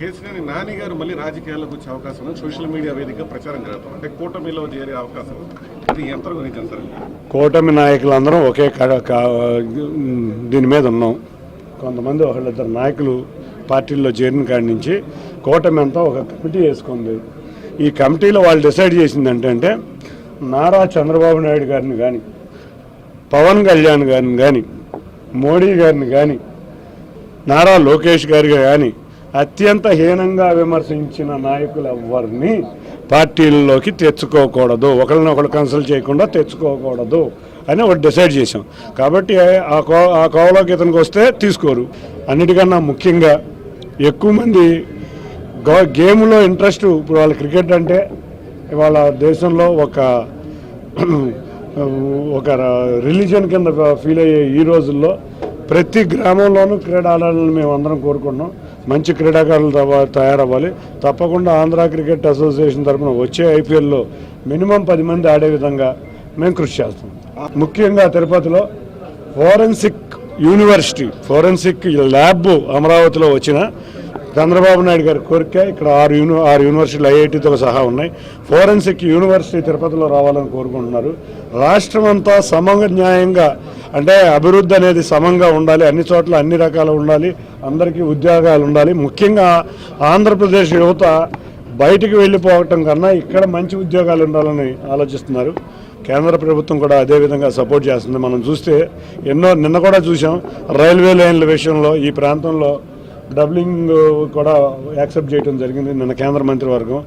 కేసీఆర్ నాని గారు మళ్ళీ రాజకీయాల్లోకి వచ్చే అవకాశం ఉంది సోషల్ మీడియా వేదిక ప్రచారం జరుగుతుంది. అంటే కూటమిలో చేరే అవకాశం అది ఇది ఎంత గురించి అంటారు కూటమి నాయకులందరం ఒకే దీని మీద ఉన్నాం. కొంతమంది ఒకళ్ళిద్దరు నాయకులు పార్టీల్లో చేరిన కాడి నుంచి కూటమి అంతా ఒక కమిటీ వేసుకుంది. ఈ కమిటీలో వాళ్ళు డిసైడ్ చేసింది ఏంటంటే నారా చంద్రబాబు నాయుడు గారిని కానీ పవన్ కళ్యాణ్ గారిని కానీ మోడీ గారిని కానీ నారా లోకేష్ గారిగా కానీ అత్యంత హీనంగా విమర్శించిన నాయకులు ఎవరిని పార్టీల్లోకి తెచ్చుకోకూడదు. ఒకరిని ఒకరు కన్సల్ట్ చేయకుండా తెచ్చుకోకూడదు అని ఒకటి డిసైడ్ చేశాం. కాబట్టి ఆ కో ఆ కోవలోకి ఇతనికి వస్తే తీసుకోరు. అన్నిటికన్నా ముఖ్యంగా ఎక్కువ మంది గేమ్లో ఇంట్రెస్ట్ ఇప్పుడు వాళ్ళ క్రికెట్ అంటే ఇవాళ దేశంలో ఒక ఒక రిలీజన్ కింద ఫీల్ అయ్యే ఈ రోజుల్లో ప్రతి గ్రామంలోనూ క్రీడాలను మేము అందరం కోరుకుంటున్నాం. మంచి క్రీడాకారులు తయారవ్వాలి. తప్పకుండా ఆంధ్ర క్రికెట్ అసోసియేషన్ తరఫున వచ్చే ఐపీఎల్లో మినిమం పది మంది ఆడే విధంగా మేము కృషి చేస్తాం. ముఖ్యంగా తిరుపతిలో ఫోరెన్సిక్ యూనివర్సిటీ ఫోరెన్సిక్ ల్యాబ్ అమరావతిలో వచ్చిన చంద్రబాబు నాయుడు గారి కోరిక ఇక్కడ ఆరు యూని ఆరు యూనివర్సిటీలు ఐఐటితో సహా ఉన్నాయి. ఫోరెన్సిక్ యూనివర్సిటీ తిరుపతిలో రావాలని కోరుకుంటున్నారు. రాష్ట్రం అంతా సమంగ న్యాయంగా అంటే అభివృద్ధి అనేది సమంగా ఉండాలి అన్ని చోట్ల అన్ని రకాలు ఉండాలి అందరికీ ఉద్యోగాలు ఉండాలి. ముఖ్యంగా ఆంధ్రప్రదేశ్ యువత బయటికి వెళ్ళిపోవటం కన్నా ఇక్కడ మంచి ఉద్యోగాలు ఉండాలని ఆలోచిస్తున్నారు. కేంద్ర ప్రభుత్వం కూడా అదే విధంగా సపోర్ట్ చేస్తుంది. మనం చూస్తే ఎన్నో నిన్న కూడా చూసాం రైల్వే లైన్ల విషయంలో ఈ ప్రాంతంలో డబ్లింగ్ కూడా యాక్సెప్ట్ చేయడం జరిగింది నిన్న కేంద్ర మంత్రివర్గం.